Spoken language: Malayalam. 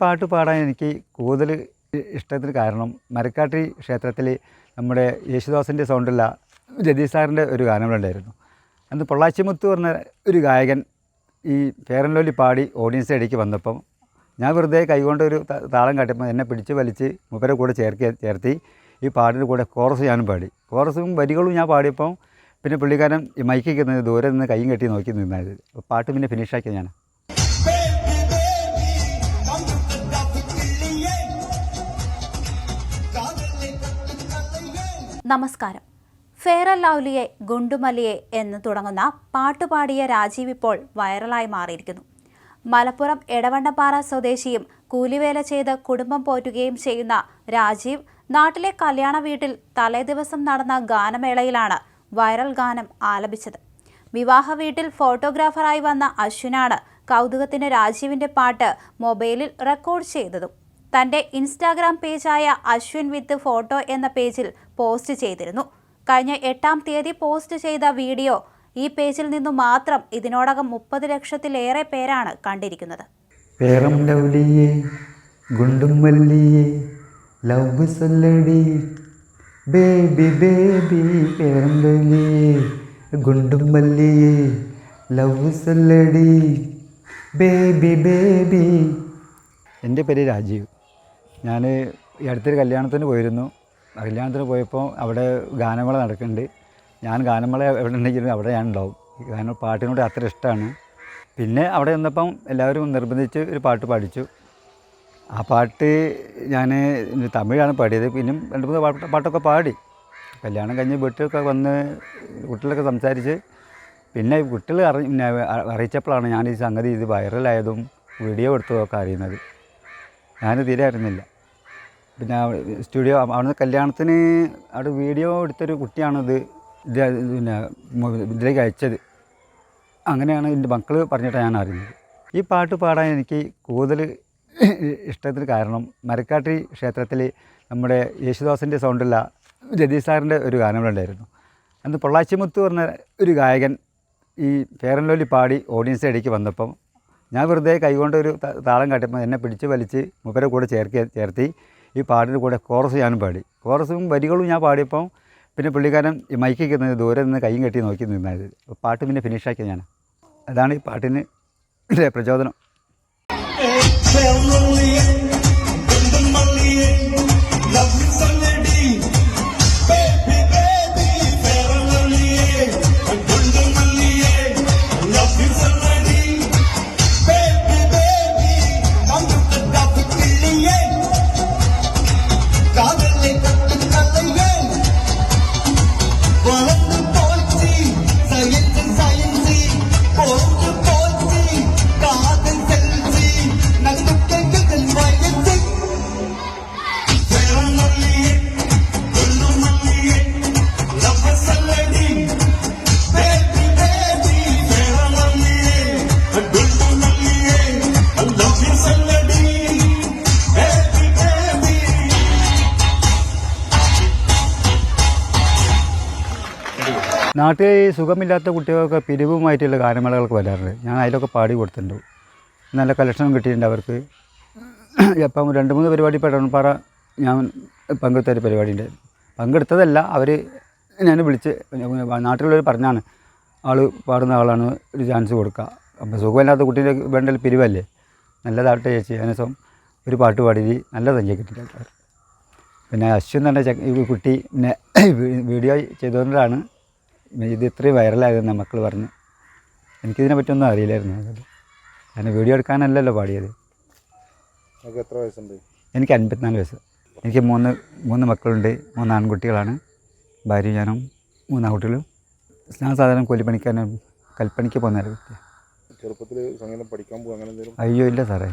പാട്ട് പാടാൻ എനിക്ക് കൂടുതൽ ഇഷ്ടത്തിന് കാരണം മരക്കാട്ടി ക്ഷേത്രത്തിൽ നമ്മുടെ യേശുദാസിന്റെ സൗണ്ടുള്ള ജതീഷ് സാറിന്റെ ഒരു ഗാനങ്ങളുണ്ടായിരുന്നു അന്ന് പൊള്ളാച്ചിമുത്ത് പറഞ്ഞ ഒരു ഗായകൻ ഈ പേരൻലോലി പാടി ഓഡിയൻസ് ഇടയ്ക്ക് വന്നപ്പം ഞാൻ വെറുതെ കൈകൊണ്ട് ഒരു താളം കാട്ടിയപ്പോൾ എന്നെ പിടിച്ച് വലിച്ച് മുപ്പരെ കൂടെ ചേർക്കി ചേർത്തി ഈ പാട്ടിന്റെ കൂടെ കോറസ് ഞാനും പാടി. കോറസും വരികളും ഞാൻ പാടിയപ്പം പിന്നെ പുള്ളിക്കാരൻ ഈ മൈക്കിൽ നിന്ന് ദൂരെ നിന്ന് കൈയും കെട്ടി നോക്കി നിന്നായത് പാട്ട് പിന്നെ ഫിനിഷാക്കിയ ഞാൻ നമസ്കാരം. ഫെയർ ലൗലിയെ ഗുണ്ടുമല്ലിയെ എന്ന് തുടങ്ങുന്ന പാട്ടുപാടിയ രാജീവ് ഇപ്പോൾ വൈറലായി മാറിയിരിക്കുന്നു. മലപ്പുറം എടവണ്ണപ്പാറ സ്വദേശിയും കൂലിവേല ചെയ്ത് കുടുംബം പോറ്റുകയും ചെയ്യുന്ന രാജീവ് നാട്ടിലെ കല്യാണ വീട്ടിൽ തലേദിവസം നടന്ന ഗാനമേളയിലാണ് വൈറൽ ഗാനം ആലപിച്ചത്. വിവാഹ വീട്ടിൽ ഫോട്ടോഗ്രാഫറായി വന്ന അശ്വിനാണ് കൗതുകത്തിന് രാജീവിന്റെ പാട്ട് മൊബൈലിൽ റെക്കോർഡ് ചെയ്തതും. തന്റെ ഇൻസ്റ്റാഗ്രാം പേജായ അശ്വിൻ വിത്ത് ഫോട്ടോ എന്ന പേജിൽ പോസ്റ്റ് ചെയ്തിരുന്നു. കഴിഞ്ഞ എട്ടാം തീയതി പോസ്റ്റ് ചെയ്ത വീഡിയോ ഈ പേജിൽ നിന്നു മാത്രം ഇതിനോടകം മുപ്പത് ലക്ഷത്തിലേറെ പേരാണ് കണ്ടിരിക്കുന്നത്. പേരം ലൗലിയേ ഗുണ്ടും മല്ലിയേ ലവ് സല്ലടി ബേബി ബേബി ലൗലിയേ ഗുണ്ടും മല്ലിയേ ലവ് സല്ലടി ബേബി ബേബി. എന്റെ പേര് രാജീവ്. ഞാൻ ഈ അടുത്തൊരു കല്യാണത്തിന് പോയിരുന്നു. കല്യാണത്തിന് പോയപ്പോൾ അവിടെ ഗാനമേള നടക്കുന്നുണ്ട്. ഞാൻ ഗാനമേള എവിടെ ഉണ്ടെങ്കിലും അവിടെ ഞാൻ ഉണ്ടാവും. ഗാനം പാട്ടിനോട് അത്ര ഇഷ്ടമാണ്. പിന്നെ അവിടെ നിന്നപ്പം എല്ലാവരും നിർബന്ധിച്ച് ഒരു പാട്ട് പാടിച്ചു. ആ പാട്ട് ഞാൻ തമിഴാണ് പാടിയത്. പിന്നെ രണ്ട് മൂന്ന് പാട്ട് പാട്ടൊക്കെ പാടി. കല്യാണം കഴിഞ്ഞ് വീട്ടിലൊക്കെ വന്ന് കുട്ടികളൊക്കെ സംസാരിച്ച് പിന്നെ കുട്ടികൾ അറി അറിയിച്ചപ്പോഴാണ് ഞാൻ ഈ സംഗതി ഇത് വൈറലായതും വീഡിയോ എടുത്തതൊക്കെ അറിയുന്നത്. ഞാൻ തീരെ അറിയുന്നില്ല പിന്നെ സ്റ്റുഡിയോ അവിടുന്ന് കല്യാണത്തിന് അവിടെ വീഡിയോ എടുത്തൊരു കുട്ടിയാണിത്. ഇത് പിന്നെ ഇതിലേക്ക് അയച്ചത്. അങ്ങനെയാണ് എന്റെ മക്കൾ പറഞ്ഞിട്ടാണ് ഞാൻ അറിയുന്നത് ഈ പാട്ട് പാടാൻ എനിക്ക് കൂടുതൽ ഇഷ്ടത്തിന് കാരണം മരക്കാട്ടി ക്ഷേത്രത്തിൽ നമ്മുടെ യേശുദാസിന്റെ സൗണ്ടുള്ള ജതീഷ് സാറിന്റെ ഒരു ഗാനങ്ങളുണ്ടായിരുന്നു അന്ന് പൊള്ളാച്ചിമുത്ത് പറഞ്ഞ ഒരു ഗായകൻ ഈ ഫെയറൻലോലി പാടി ഓഡിയൻസ് ഇടയ്ക്ക് വന്നപ്പം ഞാൻ വെറുതെ കൈകൊണ്ട് ഒരു താളം കാട്ടിയപ്പോൾ എന്നെ പിടിച്ച് വലിച്ച് മൂപ്പരെ കൂടെ ചേർക്കി ചേർത്തി ഈ പാട്ടിന്റെ കൂടെ കോറസ് ഞാനും പാടി. കോറസും വരികളും ഞാൻ പാടിയപ്പോൾ പിന്നെ പുള്ളിക്കാരൻ ഈ മൈക്ക് നിന്ന് ദൂരെ നിന്ന് കൈയും കെട്ടി നോക്കി അപ്പോൾ പാട്ട് പിന്നെ ഫിനിഷാക്കിയ ഞാൻ അതാണ് ഈ പാട്ടിന് പ്രചോദനം. നാട്ടിൽ സുഖമില്ലാത്ത കുട്ടികൾക്ക് പിരിവുമായിട്ടുള്ള ഗാനമേളകൾക്ക് വരാറുണ്ട്. ഞാൻ അതിലൊക്കെ പാടി കൊടുത്തിട്ടുണ്ട്. നല്ല കളക്ഷനും കിട്ടിയിട്ടുണ്ട് അവർക്ക്. ഇപ്പം രണ്ട് മൂന്ന് പരിപാടി പെടണപ്പാറ ഞാൻ പങ്കെടുത്ത ഒരു പരിപാടിയുണ്ട്. പങ്കെടുത്തതല്ല അവർ ഞാൻ വിളിച്ച് നാട്ടിലുള്ളവർ പറഞ്ഞാണ് ആൾ പാടുന്ന ആളാണ് ഒരു ചാൻസ് കൊടുക്കുക അപ്പം സുഖമില്ലാത്ത കുട്ടീന്റെ വേണ്ടൽ പിരിവല്ലേ? നല്ലതാട്ടെ ചേച്ചി അതിനുശേഷം ഒരു പാട്ട് പാടി നല്ല സംഖ്യ കിട്ടിയിട്ടുണ്ട് പിന്നെ അശ്വിൻ തന്നെ ഈ കുട്ടി പിന്നെ വീഡിയോ ചെയ്തുകൊണ്ടാണ് ഇത് ഇത്രയും വൈറലായതെന്ന് മക്കൾ പറഞ്ഞു. എനിക്കിതിനെ പറ്റിയൊന്നും അറിയില്ലായിരുന്നു. കാരണം വീഡിയോ എടുക്കാനല്ലല്ലോ പാടിയത്. എത്ര വയസ്സുണ്ട്? എനിക്ക് അൻപത്തിനാല് വയസ്സ്. എനിക്ക് മൂന്ന് മൂന്ന് മക്കളുണ്ട്. മൂന്ന് ആൺകുട്ടികളാണ്. ഭാര്യ ഞാനും മൂന്ന് ആൺകുട്ടികളും. ഞാൻ സാധാരണ കൂലിപ്പണിക്കാരനും കൽപ്പണിക്ക് പോകുന്ന ചെറുപ്പത്തിൽ സംഗീതം പഠിക്കാൻ പോകും അങ്ങനെ അയ്യോ ഇല്ല സാറേ.